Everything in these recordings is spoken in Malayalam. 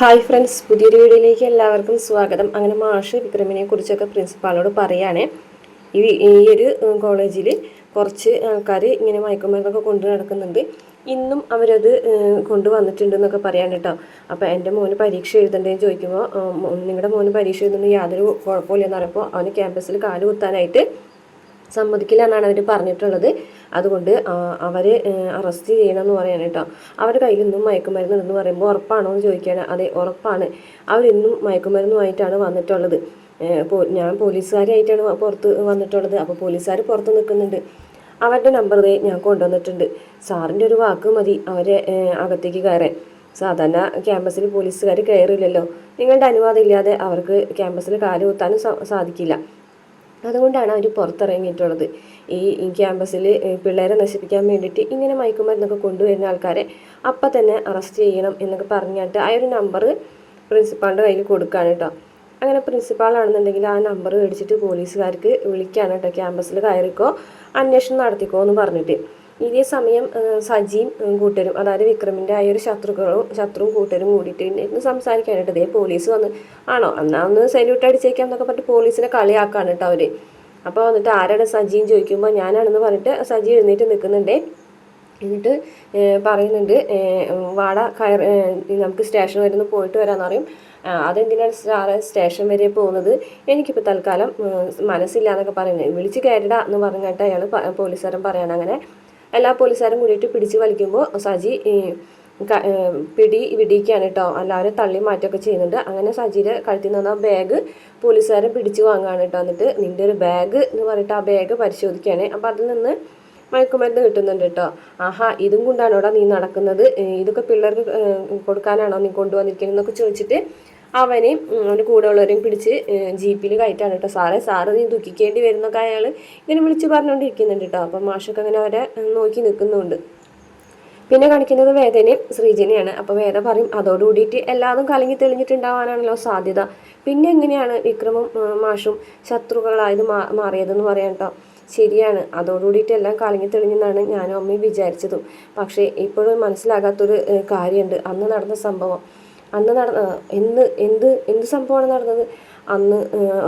ഹായ് ഫ്രണ്ട്സ് പുതിയൊരു വീഡിയോയിലേക്ക് എല്ലാവർക്കും സ്വാഗതം. അങ്ങനെ മാഷ് വിക്രമിനെ കുറിച്ചൊക്കെ പ്രിൻസിപ്പാളിനോട് പറയുകയാണേ ഈ ഈ ഒരു കോളേജിൽ കുറച്ച് ആൾക്കാർ ഇങ്ങനെ മയക്കുമരുന്നൊക്കെ കൊണ്ടു നടക്കുന്നുണ്ട്. ഇന്നും അവരത് കൊണ്ടുവന്നിട്ടുണ്ട് എന്നൊക്കെ പറയാൻ കേട്ടോ അപ്പോൾ എന്റെ മോന് പരീക്ഷ എഴുതണ്ടേന്ന് ചോദിക്കുമ്പോൾ നിങ്ങളുടെ മോന് പരീക്ഷ എഴുതുന്നത് യാതൊരു കുഴപ്പമില്ലെന്ന് പറയുമ്പോൾ അവന് ക്യാമ്പസിൽ കാൽ കുത്താനായിട്ട് സമ്മതിക്കില്ല എന്നാണ് അവർ പറഞ്ഞിട്ടുള്ളത്. അതുകൊണ്ട് അവരെ അറസ്റ്റ് ചെയ്യണം ചെയ്യണമെന്ന് പറയാൻ കേട്ടോ. അവരുടെ കയ്യിൽ നിന്നും മയക്കുമരുന്ന് എന്ന് പറയുമ്പോൾ ഉറപ്പാണോ എന്ന് ചോദിക്കുകയാണ്. അതെ ഉറപ്പാണ്. അവരിന്നും മയക്കുമരുന്നുമായിട്ടാണ് വന്നിട്ടുള്ളത്. ഞാൻ പോലീസുകാരായിട്ടാണ് പുറത്ത് വന്നിട്ടുള്ളത്. അപ്പോൾ പോലീസുകാർ പുറത്ത് നിൽക്കുന്നുണ്ട്. അവരുടെ നമ്പർ ദേ ഞാൻ കൊണ്ടുവന്നിട്ടുണ്ട്. സാറിന്റെ ഒരു വാക്ക് മതി. അവരെ അകത്തേക്ക് കയറാൻ. സാധാരണ ക്യാമ്പസിൽ പോലീസുകാർ കയറില്ലല്ലോ. നിങ്ങളുടെ അനുവാദം ഇല്ലാതെ അവർക്ക് ക്യാമ്പസിൽ കാൽ കുത്താനും സാധിക്കില്ല. അതുകൊണ്ടാണ് അവർ പുറത്തിറങ്ങിയിട്ടുള്ളത്. ഈ ക്യാമ്പസിൽ പിള്ളേരെ നശിപ്പിക്കാൻ വേണ്ടിയിട്ട് ഇങ്ങനെ മയക്കുമരുന്നൊക്കെ കൊണ്ടുവരുന്ന ആൾക്കാരെ അപ്പം തന്നെ അറസ്റ്റ് ചെയ്യണം എന്നൊക്കെ പറഞ്ഞിട്ട് ആ ഒരു നമ്പർ പ്രിൻസിപ്പാളിന്റെ കയ്യിൽ കൊടുക്കുകയാണ് കേട്ടോ അങ്ങനെ പ്രിൻസിപ്പാളാണെന്നുണ്ടെങ്കിൽ ആ നമ്പർ മേടിച്ചിട്ട് പോലീസുകാർക്ക് വിളിക്കുകയാണ് കേട്ടോ ക്യാമ്പസിൽ കയറിക്കോ അന്വേഷണം നടത്തിക്കോ എന്ന് പറഞ്ഞിട്ട്. ഇതേ സമയം സജീം സജിയും കൂട്ടരും അതായത് വിക്രമിന്റെ ആ ഒരു ശത്രുക്കളും ശത്രുവും കൂട്ടരും കൂടിയിട്ട് ഇരുന്ന് സംസാരിക്കാനായിട്ട് ഇതേ പോലീസ് വന്ന് ആണോ? എന്നാ ഒന്ന് സല്യൂട്ട് അടിച്ചേക്കാം എന്നൊക്കെ പറഞ്ഞിട്ട് പോലീസിനെ കളിയാക്കാണ് കേട്ടോ അവർ അപ്പോൾ വന്നിട്ട് ആരാണ് സജിയും ചോദിക്കുമ്പോൾ ഞാനാണെന്ന് പറഞ്ഞിട്ട് സജി എഴുന്നേറ്റ് നിൽക്കുന്നുണ്ടേ. എന്നിട്ട് പറയുന്നുണ്ട് വാട കയർ നമുക്ക് സ്റ്റേഷൻ വരെ ഒന്ന് പോയിട്ട് വരാമെന്ന് പറയും. അതെന്തിനാണ് സാറ് സ്റ്റേഷൻ വരെ പോകുന്നത്? എനിക്കിപ്പോൾ തൽക്കാലം മനസ്സില്ല എന്നൊക്കെ പറയുന്നത്. വിളിച്ച് കയറിടാ എന്ന് പറഞ്ഞിട്ട് അയാൾ പോലീസുകാരൻ പറയാണ് അങ്ങനെ. എല്ലാ പോലീസുകാരും കൂടിയിട്ട് പിടിച്ച് വലിക്കുമ്പോൾ സജി പിടി വിടിയിക്കുകയാണ് കേട്ടോ എല്ലാവരും തള്ളി മാറ്റൊക്കെ ചെയ്യുന്നുണ്ട്. അങ്ങനെ സജിയുടെ കഴുത്തിൽ നിന്ന് ബാഗ് പോലീസുകാരെ പിടിച്ച് വാങ്ങുകയാണ് കേട്ടോ എന്നിട്ട് നിന്റെ ഒരു ബാഗ് എന്ന് പറഞ്ഞിട്ട് ആ ബാഗ് പരിശോധിക്കുകയാണ്. അപ്പോൾ അതിൽ നിന്ന് മയക്കുമരുന്ന് കിട്ടുന്നുണ്ട് കേട്ടോ ആഹാ ഇതും കൊണ്ടാണോടാ നീ നടക്കുന്നത്? ഇതൊക്കെ പിള്ളേർക്ക് കൊടുക്കാനാണോ നീ കൊണ്ടുവന്നിരിക്കുന്നത്? എന്നൊക്കെ ചോദിച്ചിട്ട് അവനെയും അവന്റെ കൂടെയുള്ളവരെയും പിടിച്ച് ജീപ്പിൽ കയറ്റാണ് കേട്ടോ സാറേ. സാറ് നീ ദുഃഖിക്കേണ്ടി വരുന്നൊക്കെ അയാൾ ഇങ്ങനെ വിളിച്ച് പറഞ്ഞുകൊണ്ടിരിക്കുന്നുണ്ട് കേട്ടോ. അപ്പം മാഷൊക്കെ അങ്ങനെ അവരെ നോക്കി നിൽക്കുന്നുണ്ട്. പിന്നെ കാണിക്കുന്നത് വേദനയും ശ്രീജനയാണ് അപ്പോൾ വേദ പറയും അതോടുകൂടിയിട്ട് എല്ലാതും കലങ്ങി തെളിഞ്ഞിട്ടുണ്ടാവാനാണല്ലോ സാധ്യത. പിന്നെ എങ്ങനെയാണ് വിക്രമും മാഷും ശത്രുക്കളായത് മാ മാറിയതെന്ന് പറയാം കേട്ടോ. ശരിയാണ്. അതോടുകൂടിയിട്ട് എല്ലാം കലങ്ങി തെളിഞ്ഞെന്നാണ് ഞാനും അമ്മയും വിചാരിച്ചതും. പക്ഷേ ഇപ്പോഴും മനസ്സിലാകാത്തൊരു കാര്യമുണ്ട്. അന്ന് നടന്ന സംഭവം. അന്ന് നടന്ന എന്ത് എന്ത് എന്ത് സംഭവമാണ് നടന്നത്? അന്ന്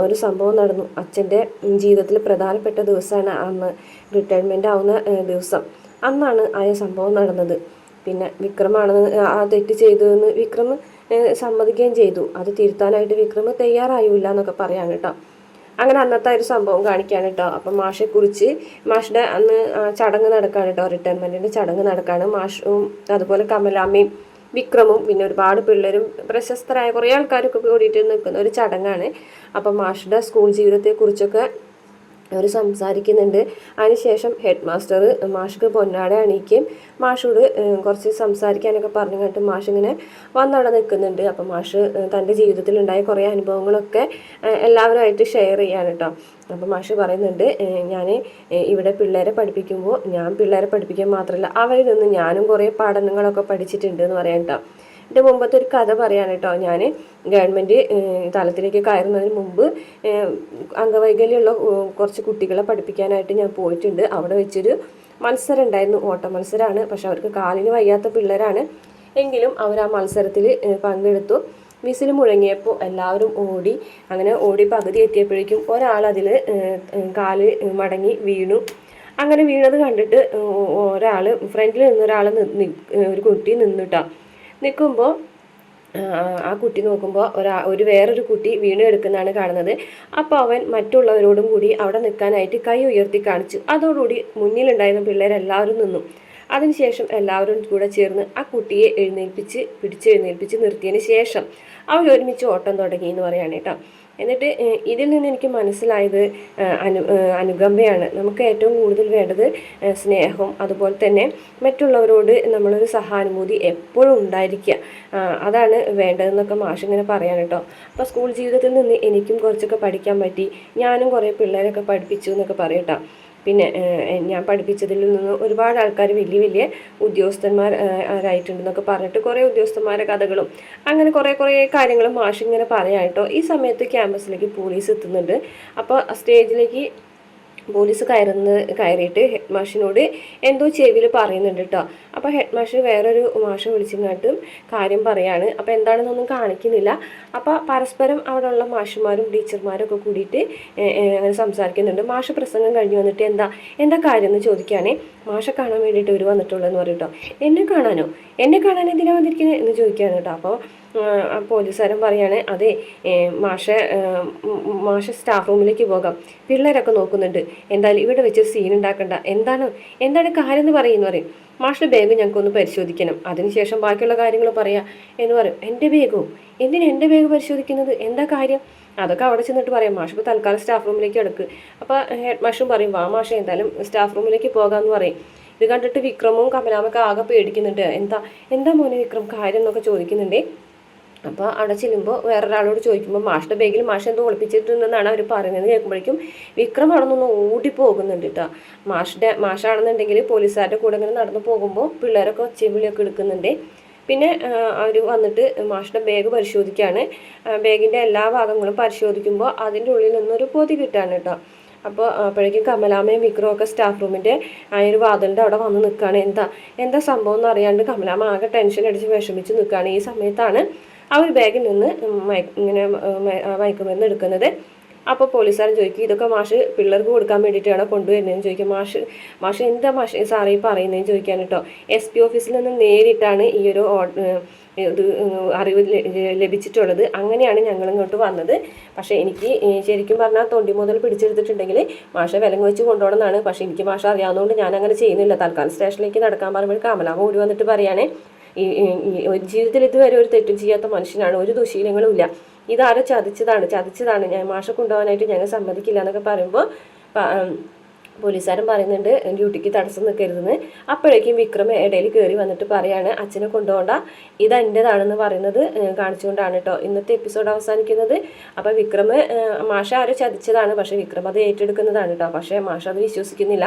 ഒരു സംഭവം നടന്നു. അച്ഛന്റെ ജീവിതത്തിൽ പ്രധാനപ്പെട്ട ദിവസമാണ് അന്ന് റിട്ടയർമെന്റ് ആവുന്ന ദിവസം. അന്നാണ് ആ സംഭവം നടന്നത്. പിന്നെ വിക്രമാണെന്ന് ആ തെറ്റ് ചെയ്തതെന്ന് വിക്രം സമ്മതിക്കുകയും ചെയ്തു. അത് തിരുത്താനായിട്ട് വിക്രം തയ്യാറായില്ല എന്നൊക്കെ പറയാൻ കേട്ടോ. അങ്ങനെ അന്നത്തെ ഒരു സംഭവം കാണിക്കാണ് കേട്ടോ. അപ്പം മാഷെ കുറിച്ച് മാഷിന്റെ അന്ന് ചടങ്ങ് നടക്കാണ് കേട്ടോ. റിട്ടയർമെന്റിന്റെ ചടങ്ങ് നടക്കാണ്. മാഷും അതുപോലെ കമലാമ്മയും വിക്രമും പിന്നെ ഒരുപാട് പിള്ളേരും പ്രശസ്തരായ കുറേ ആൾക്കാരൊക്കെ കൂടിയിട്ട് നിൽക്കുന്ന ഒരു ചടങ്ങാണ്. അപ്പം മാഷുടെ സ്കൂൾ ജീവിതത്തെക്കുറിച്ചൊക്കെ അവർ സംസാരിക്കുന്നുണ്ട്. അതിനുശേഷം ഹെഡ് മാസ്റ്റർ മാഷ്ക്ക് പൊന്നാട അണിയിക്കുകയും മാഷോട് കുറച്ച് സംസാരിക്കാനൊക്കെ പറഞ്ഞു കേട്ട് മാഷ് ഇങ്ങനെ വന്നവിടെ നിൽക്കുന്നുണ്ട്. അപ്പം മാഷ് തന്റെ ജീവിതത്തിലുണ്ടായ കുറേ അനുഭവങ്ങളൊക്കെ എല്ലാവരുമായിട്ട് ഷെയർ ചെയ്യാണ് കേട്ടോ അപ്പം മാഷ് പറയുന്നുണ്ട് ഞാൻ ഇവിടെ പിള്ളേരെ പഠിപ്പിക്കുമ്പോൾ ഞാൻ പിള്ളേരെ പഠിപ്പിക്കാൻ മാത്രമല്ല അവരിൽ നിന്ന് ഞാനും കുറേ പഠനങ്ങളൊക്കെ പഠിച്ചിട്ടുണ്ട് എന്ന് പറയാം കേട്ടോ എന്റെ മുമ്പത്തെ ഒരു കഥ പറയാൻ കേട്ടോ. ഞാൻ ഗവൺമെന്റ് തലത്തിലേക്ക് കയറുന്നതിന് മുമ്പ് അംഗവൈകല്യമുള്ള കുറച്ച് കുട്ടികളെ പഠിപ്പിക്കാനായിട്ട് ഞാൻ പോയിട്ടുണ്ട്. അവിടെ വെച്ചൊരു മത്സരം ഉണ്ടായിരുന്നു. ഓട്ട മത്സരമാണ്. പക്ഷെ അവർക്ക് കാലിന് വയ്യാത്ത പിള്ളേരാണ്. എങ്കിലും അവർ ആ മത്സരത്തിൽ പങ്കെടുത്തു. വിസിൽ മുഴങ്ങിയപ്പോൾ എല്ലാവരും ഓടി അങ്ങനെ ഓടി പകുതി എത്തിയപ്പോഴേക്കും ഒരാൾ അതിൽ കാൽ മടങ്ങി വീണു. അങ്ങനെ വീണത് കണ്ടിട്ട് ഒരാൾ ഫ്രണ്ടിൽ നിന്നൊരാൾ ഒരു കുട്ടി നിന്നിട്ടാ നിൽക്കുമ്പോൾ ആ കുട്ടി നോക്കുമ്പോൾ ഒരാ ഒരു വേറൊരു കുട്ടി വീണ് എടുക്കുന്നതാണ് കാണുന്നത്. അപ്പോൾ അവൻ മറ്റുള്ളവരോടും കൂടി അവിടെ നിൽക്കാനായിട്ട് കൈ ഉയർത്തി കാണിച്ചു. അതോടുകൂടി മുന്നിലുണ്ടായിരുന്ന പിള്ളേരെല്ലാവരും നിന്നു. അതിനുശേഷം എല്ലാവരും കൂടെ ചേർന്ന് ആ കുട്ടിയെ എഴുന്നേൽപ്പിച്ച് പിടിച്ചെഴുന്നേൽപ്പിച്ച് നിർത്തിയതിന് ശേഷം അവർ ഒരുമിച്ച് ഓട്ടം തുടങ്ങി എന്ന് പറയുകയാണ് കേട്ടോ. എന്നിട്ട് ഇതിൽ നിന്ന് എനിക്ക് മനസ്സിലായത് അനു അനുകമ്പയാണ്. നമുക്ക് ഏറ്റവും കൂടുതൽ വേണ്ടത് സ്നേഹം അതുപോലെ തന്നെ മറ്റുള്ളവരോട് നമ്മളൊരു സഹാനുഭൂതി എപ്പോഴും ഉണ്ടായിരിക്കുക. അതാണ് വേണ്ടതെന്നൊക്കെ മാഷ് ഇങ്ങനെ പറയാൻ കേട്ടോ. അപ്പോൾ സ്കൂൾ ജീവിതത്തിൽ നിന്ന് എനിക്കും കുറച്ചൊക്കെ പഠിക്കാൻ പറ്റി. ഞാനും കുറേ പിള്ളേരൊക്കെ പഠിപ്പിച്ചു എന്നൊക്കെ പറയട്ടോ പിന്നെ ഞാൻ പഠിപ്പിച്ചതിൽ നിന്ന് ഒരുപാട് ആൾക്കാർ വലിയ വലിയ ഉദ്യോഗസ്ഥന്മാർ ആരായിട്ടുണ്ടെന്നൊക്കെ പറഞ്ഞിട്ട് കുറേ ഉദ്യോഗസ്ഥന്മാരുടെ കഥകളും അങ്ങനെ കുറേ കുറേ കാര്യങ്ങളും മാഷിങ്ങനെ പറയാം കേട്ടോ. ഈ സമയത്ത് ക്യാമ്പസിലേക്ക് പോലീസ് എത്തുന്നുണ്ട്. അപ്പോൾ സ്റ്റേജിലേക്ക് പോലീസ് കയറുന്ന കയറിയിട്ട് ഹെഡ് മാഷിനോട് എന്തോ ചെവിയിൽ പറയുന്നുണ്ട് കേട്ടോ അപ്പോൾ ഹെഡ് മാഷ് വേറൊരു മാഷ വിളിച്ചിങ്ങാട്ടും കാര്യം പറയാണ്. അപ്പോൾ എന്താണെന്നൊന്നും കാണിക്കുന്നില്ല. അപ്പോൾ പരസ്പരം അവിടെയുള്ള മാഷുമാരും ടീച്ചർമാരും ഒക്കെ കൂടിയിട്ട് അങ്ങനെ സംസാരിക്കുന്നുണ്ട്. മാഷ് പ്രസംഗം കഴിഞ്ഞ് വന്നിട്ട് എന്താ എന്താ കാര്യം എന്ന് ചോദിക്കാനേ മാഷ കാണാൻ വേണ്ടിയിട്ട് ഒരു വന്നിട്ടുള്ളതെന്ന് പറയും കേട്ടോ എന്നെ കാണാനോ? എന്നെ കാണാൻ എന്തിനാണ് വന്നിരിക്കുന്നത് എന്ന് ചോദിക്കുകയാണ് കേട്ടോ അപ്പോൾ പോലീസുകാരൻ പറയാണ് അതെ മാഷ മാഷ സ്റ്റാഫ് റൂമിലേക്ക് പോകാം. പിള്ളേരൊക്കെ നോക്കുന്നുണ്ട്. എന്തായാലും ഇവിടെ വെച്ച് സീൻ ഉണ്ടാക്കണ്ട. എന്താണ്? എന്താണ് കാര്യം എന്ന് പറയുന്നു പറയും. മാഷിന്റെ ബാഗ് ഞങ്ങൾക്കൊന്ന് പരിശോധിക്കണം. അതിനുശേഷം ബാക്കിയുള്ള കാര്യങ്ങൾ പറയാം എന്ന് പറയും. എന്റെ ബാഗോ എന്തിനാ എന്റെ ബാഗ് പരിശോധിക്കുന്നത്? എന്താ കാര്യം? അതൊക്കെ അവിടെ ചെന്നിട്ട് പറയാം. മാഷ് ഇപ്പോൾ തൽക്കാലം സ്റ്റാഫ് റൂമിലേക്ക് എടുക്ക് അപ്പോൾ ഹെഡ് മാഷും പറയും വാ മാഷ എന്തായാലും സ്റ്റാഫ് റൂമിലേക്ക് പോകാമെന്ന് പറയും. ഇത് കണ്ടിട്ട് വിക്രമും കമലാമൊക്കെ ആകെ പേടിക്കുന്നുണ്ട്. എന്താ എന്താ മോനെ വിക്രം? കാര്യം എന്നൊക്കെ ചോദിക്കുന്നുണ്ടേ? അപ്പോൾ അവിടെ ചെല്ലുമ്പോൾ വേറൊരാളോട് ചോദിക്കുമ്പോൾ മാഷിന്റെ ബാഗിൽ മാഷ് എന്തോ ഒളിപ്പിച്ചിട്ടുണ്ടെന്നാണ് അവർ പറയുന്നത് കേൾക്കുമ്പോഴേക്കും വിക്രം അവിടെ നിന്ന് ഓടി പോകുന്നുണ്ട് കേട്ടോ മാഷിന്റെ മാഷാണെന്നുണ്ടെങ്കിൽ പോലീസുകാരുടെ കൂടെ ഇങ്ങനെ നടന്നു പോകുമ്പോൾ പിള്ളേരൊക്കെ ഒച്ചയും വിളിയൊക്കെ എടുക്കുന്നുണ്ട്. പിന്നെ അവർ വന്നിട്ട് മാഷിന്റെ ബാഗ് പരിശോധിക്കുകയാണ് ബാഗിന്റെ എല്ലാ ഭാഗങ്ങളും പരിശോധിക്കുമ്പോൾ അതിന്റെ ഉള്ളിൽ നിന്നൊരു പൊതി കിട്ടാണ് കേട്ടോ അപ്പോൾ അപ്പോഴേക്കും കമലാമയും വിക്രം ഒക്കെ സ്റ്റാഫ് റൂമിന്റെ ആ ഒരു വാതിലിന്റെ അവിടെ വന്ന് നിൽക്കുകയാണ് എന്താ എന്താ സംഭവം എന്ന് അറിയാണ്ട് കമലാമ്മ ആകെ ടെൻഷൻ അടിച്ച് വിഷമിച്ച് നിൽക്കുകയാണ് ഈ സമയത്താണ് ആ ഒരു ബാഗിൽ നിന്ന് ഇങ്ങനെ മയക്കുമരുന്ന് എടുക്കുന്നത്. അപ്പോൾ പോലീസുകാരൻ ചോദിക്കും ഇതൊക്കെ മാഷ് പിള്ളേർക്ക് കൊടുക്കാൻ വേണ്ടിയിട്ടാണ് കൊണ്ടുവരുന്നതെന്ന്? ചോദിക്കും. മാഷ് മാഷ് എന്താ മാഷ് സാറേ പറയുന്നതെന്ന് ചോദിക്കാൻ കേട്ടോ എസ് പി ഓഫീസിൽ നിന്ന് നേരിട്ടാണ് ഈ ഒരു ഇത് അറിവ് ലഭിച്ചിട്ടുള്ളത്. അങ്ങനെയാണ് ഞങ്ങൾ ഇങ്ങോട്ട് വന്നത്. പക്ഷേ എനിക്ക് ശരിക്കും പറഞ്ഞാൽ തൊണ്ടി മുതൽ പിടിച്ചെടുത്തിട്ടുണ്ടെങ്കിൽ മാഷ വിലങ്ങ് വെച്ച് കൊണ്ടുപോകണമെന്നാണ് പക്ഷേ എനിക്ക് മാഷ അറിയാവുന്നതുകൊണ്ട് ഞാൻ അങ്ങനെ ചെയ്യുന്നില്ല. തൽക്കാലം സ്റ്റേഷനിലേക്ക് നടക്കാൻ പറയുമ്പോൾ കമലാമ ഓടി വന്നിട്ട് പറയുകയാണേ ജീവിതത്തിൽ ഇതുവരെ ഒരു തെറ്റും ചെയ്യാത്ത മനുഷ്യനാണ് ഒരു ദുശീലങ്ങളും ഇല്ല. ഇതാരോ ചതിച്ചതാണ് ചതിച്ചതാണ്. ഞാൻ മാഷ കൊണ്ടുപോകാനായിട്ട് ഞങ്ങൾ സമ്മതിക്കില്ല എന്നൊക്കെ പറയുമ്പോൾ പോലീസുകാരൻ പറയുന്നുണ്ട് ഡ്യൂട്ടിക്ക് തടസ്സം നിൽക്കരുതെന്ന്. അപ്പോഴേക്കും വിക്രം ഇടയിൽ കയറി വന്നിട്ട് പറയാണ് അച്ഛനെ കൊണ്ടുപോകണ്ട. ഇത് എന്റെതാണെന്ന് പറയുന്നത് കാണിച്ചുകൊണ്ടാണ് കേട്ടോ ഇന്നത്തെ എപ്പിസോഡ് അവസാനിക്കുന്നത്. അപ്പോൾ വിക്രം മാഷ ആരോ ചതിച്ചതാണ് പക്ഷേ വിക്രം അത് ഏറ്റെടുക്കുന്നതാണ് കേട്ടോ പക്ഷേ മാഷ അത് വിശ്വസിക്കുന്നില്ല.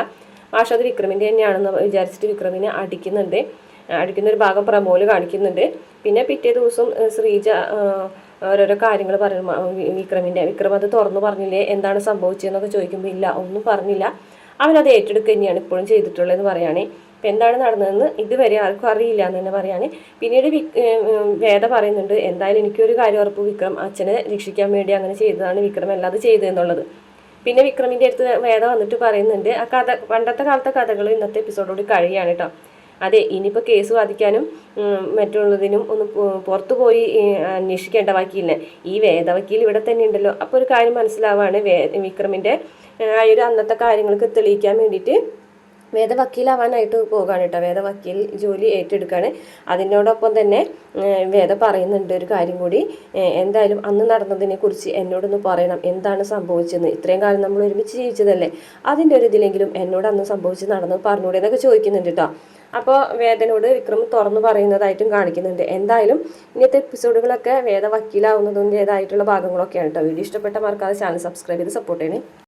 മാഷ അത് വിക്രമിന്റെ തന്നെയാണെന്ന് വിചാരിച്ചിട്ട് വിക്രമിനെ അടിക്കുന്നുണ്ട്. അടിക്കുന്ന ഒരു ഭാഗം പ്രമോൽ കാണിക്കുന്നുണ്ട്. പിന്നെ പിറ്റേ ദിവസം ശ്രീജ ഓരോരോ കാര്യങ്ങൾ പറയുന്നു വിക്രമിന്റെ വിക്രം അത് തുറന്നു പറഞ്ഞില്ലേ? എന്താണ് സംഭവിച്ചതെന്നൊക്കെ ചോദിക്കുമ്പോൾ ഇല്ല ഒന്നും പറഞ്ഞില്ല. അവനത് ഏറ്റെടുക്കുക തന്നെയാണ് ഇപ്പോഴും ചെയ്തിട്ടുള്ളതെന്ന് പറയുകയാണേ ഇപ്പം എന്താണ് നടന്നതെന്ന് ഇതുവരെ ആർക്കും അറിയില്ല എന്ന് തന്നെ പറയുകയാണ് പിന്നീട് വേദ പറയുന്നുണ്ട് എന്തായാലും എനിക്കൊരു കാര്യം ഉറപ്പ് വിക്രം അച്ഛനെ രക്ഷിക്കാൻ വേണ്ടി അങ്ങനെ ചെയ്തതാണ് വിക്രം അല്ലാതെ ചെയ്തതെന്നുള്ളത്. പിന്നെ വിക്രമിന്റെ അടുത്ത് വേദ വന്നിട്ട് പറയുന്നുണ്ട് ആ കഥ പണ്ടത്തെ കാലത്തെ കഥകൾ ഇന്നത്തെ എപ്പിസോഡോട് കഴിയാണ് കേട്ടോ അതെ ഇനിയിപ്പോൾ കേസ് വാദിക്കാനും മറ്റുള്ളതിനും ഒന്ന് പുറത്തു പോയി അന്വേഷിക്കേണ്ട വക്കീലിനെ. ഈ വേദവക്കീൽ ഇവിടെ തന്നെ ഉണ്ടല്ലോ. അപ്പോൾ ഒരു കാര്യം മനസ്സിലാവാണ് വേ വിക്രമിന്റെ ആ ഒരു അന്നത്തെ കാര്യങ്ങൾക്ക് തെളിയിക്കാൻ വേണ്ടിയിട്ട് വേദ വക്കീലാവാനായിട്ട് പോകാണ് കേട്ടോ. വേദ വക്കീൽ ജോലി ഏറ്റെടുക്കുകയാണ് അതിനോടൊപ്പം തന്നെ വേദ പറയുന്നുണ്ട് ഒരു കാര്യം കൂടി. എന്തായാലും അന്ന് നടന്നതിനെ കുറിച്ച് എന്നോടൊന്ന് പറയണം. എന്താണ് സംഭവിച്ചതെന്ന് ഇത്രയും കാലം നമ്മൾ ഒരുമിച്ച് ജീവിച്ചതല്ലേ? അതിന്റെ ഒരു ഇതിലെങ്കിലും എന്നോട് അന്ന് സംഭവിച്ച് നടന്നത് പറഞ്ഞൂടെ എന്നൊക്കെ ചോദിക്കുന്നുണ്ട് കേട്ടോ. അപ്പോൾ വേദനോട് വിക്രം തുറന്നു പറയുന്നതായിട്ടും കാണിക്കുന്നുണ്ട്. എന്തായാലും ഇന്നത്തെ എപ്പിസോഡുകളൊക്കെ വേദ വക്കീലാവുന്നതിന്റെതായിട്ടുള്ള ഭാഗങ്ങളൊക്കെയാണ് കേട്ടോ വീഡിയോ ഇഷ്ടപ്പെട്ട മറക്കാതെ ചാനൽ സബ്സ്ക്രൈബ് ചെയ്ത് സപ്പോർട്ട് ചെയ്യണേ.